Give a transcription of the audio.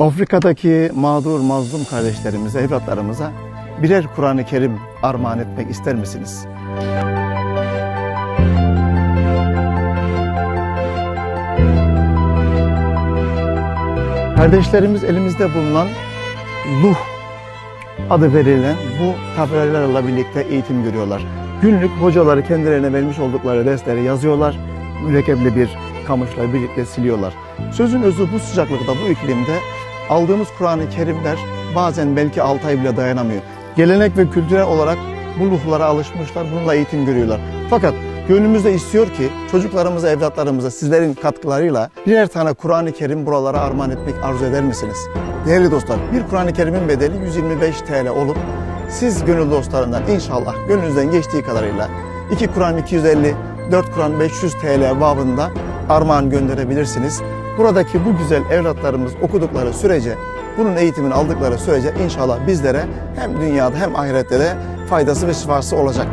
Afrika'daki mağdur mazlum kardeşlerimize, evlatlarımıza birer Kur'an-ı Kerim armağan etmek ister misiniz? Kardeşlerimiz elimizde bulunan Luh adı verilen bu tabelalarla birlikte eğitim görüyorlar. Günlük hocaları kendilerine vermiş oldukları dersleri yazıyorlar. Mürekkepli bir kamışla birlikte siliyorlar. Sözün özü bu sıcaklıkta, bu iklimde aldığımız Kur'an-ı Kerimler bazen belki 6 ay bile dayanamıyor. Gelenek ve kültürel olarak bu luhlara alışmışlar, bununla eğitim görüyorlar. Fakat gönlümüzde istiyor ki çocuklarımıza, evlatlarımıza sizlerin katkılarıyla birer tane Kur'an-ı Kerim buralara armağan etmek arzu eder misiniz? Değerli dostlar, bir Kur'an-ı Kerim'in bedeli 125 TL olup siz gönül dostlarından inşallah gönlünüzden geçtiği kadarıyla 2 Kur'an 250, 4 Kur'an 500 TL babında armağan gönderebilirsiniz. Buradaki bu güzel evlatlarımız okudukları sürece, bunun eğitimini aldıkları sürece inşallah bizlere hem dünyada hem ahirette de faydası ve şifası olacak.